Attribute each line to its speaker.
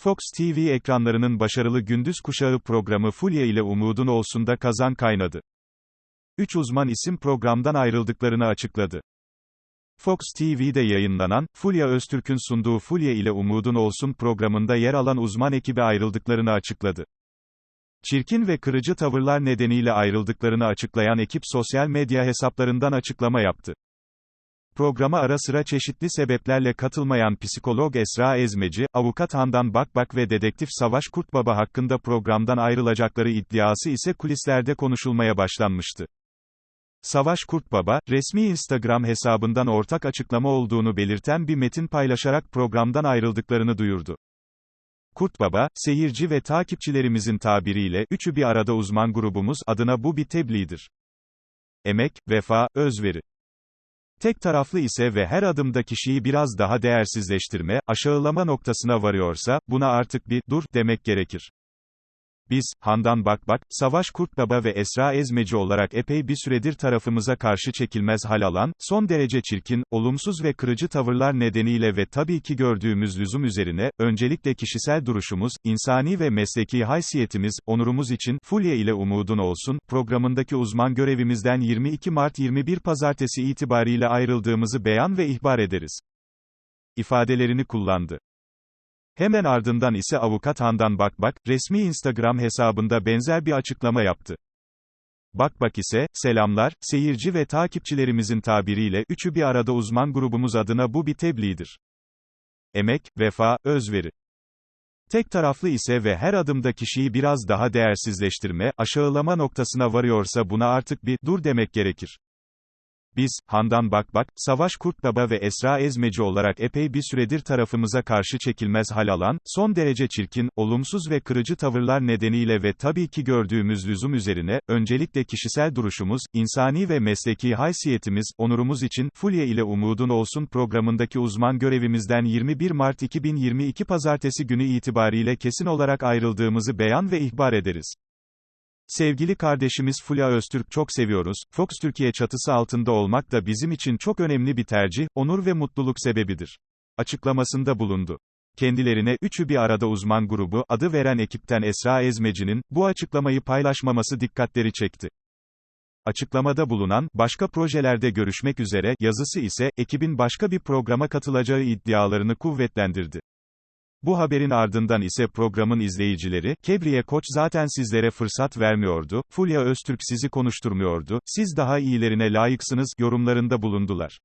Speaker 1: Fox TV ekranlarının başarılı gündüz kuşağı programı Fulya ile Umudun Olsun'da kazan kaynadı. Üç uzman isim programdan ayrıldıklarını açıkladı. Fox TV'de yayınlanan, Fulya Öztürk'ün sunduğu Fulya ile Umudun Olsun programında yer alan uzman ekibi ayrıldıklarını açıkladı. Çirkin ve kırıcı tavırlar nedeniyle ayrıldıklarını açıklayan ekip sosyal medya hesaplarından açıklama yaptı. Programa ara sıra çeşitli sebeplerle katılmayan psikolog Esra Ezmeci, avukat Handan Bakbak ve dedektif Savaş Kurtbaba hakkında programdan ayrılacakları iddiası ise kulislerde konuşulmaya başlanmıştı. Savaş Kurtbaba, resmi Instagram hesabından ortak açıklama olduğunu belirten bir metin paylaşarak programdan ayrıldıklarını duyurdu. Kurtbaba, seyirci ve takipçilerimizin tabiriyle, üçü bir arada uzman grubumuz adına bu bir tebliğdir. Emek, vefa, özveri. Tek taraflı ise ve her adımda kişiyi biraz daha değersizleştirme, aşağılama noktasına varıyorsa, buna artık bir, dur, demek gerekir. Biz, Handan Bakbak, Savaş Kurtbaba ve Esra Ezmeci olarak epey bir süredir tarafımıza karşı çekilmez hal alan, son derece çirkin, olumsuz ve kırıcı tavırlar nedeniyle ve tabii ki gördüğümüz lüzum üzerine, öncelikle kişisel duruşumuz, insani ve mesleki haysiyetimiz, onurumuz için, Fulya ile Umudun Olsun, programındaki uzman görevimizden 22 Mart 21 Pazartesi itibariyle ayrıldığımızı beyan ve ihbar ederiz. ifadelerini kullandı. Hemen ardından ise avukat Handan Bakbak, resmi Instagram hesabında benzer bir açıklama yaptı. Bakbak ise, selamlar, seyirci ve takipçilerimizin tabiriyle, üçü bir arada uzman grubumuz adına bu bir tebliğdir. Emek, vefa, özveri. Tek taraflı ise ve her adımda kişiyi biraz daha değersizleştirme, aşağılama noktasına varıyorsa buna artık bir, dur demek gerekir. Biz, Handan Bakbak, Savaş Kurtbaba ve Esra Ezmeci olarak epey bir süredir tarafımıza karşı çekilmez hal alan, son derece çirkin, olumsuz ve kırıcı tavırlar nedeniyle ve tabii ki gördüğümüz lüzum üzerine, öncelikle kişisel duruşumuz, insani ve mesleki haysiyetimiz, onurumuz için, Fulya ile Umudun Olsun programındaki uzman görevimizden 21 Mart 2022 Pazartesi günü itibariyle kesin olarak ayrıldığımızı beyan ve ihbar ederiz. Sevgili kardeşimiz Fulya Öztürk çok seviyoruz, Fox Türkiye çatısı altında olmak da bizim için çok önemli bir tercih, onur ve mutluluk sebebidir. Açıklamasında bulundu. Kendilerine üçü bir arada uzman grubu adı veren ekipten Esra Ezmeci'nin bu açıklamayı paylaşmaması dikkatleri çekti. Açıklamada bulunan, başka projelerde görüşmek üzere, yazısı ise, ekibin başka bir programa katılacağı iddialarını kuvvetlendirdi. Bu haberin ardından ise programın izleyicileri, Kebriye Koç zaten sizlere fırsat vermiyordu, Fulya Öztürk sizi konuşturmuyordu, siz daha iyilerine layıksınız, yorumlarında bulundular.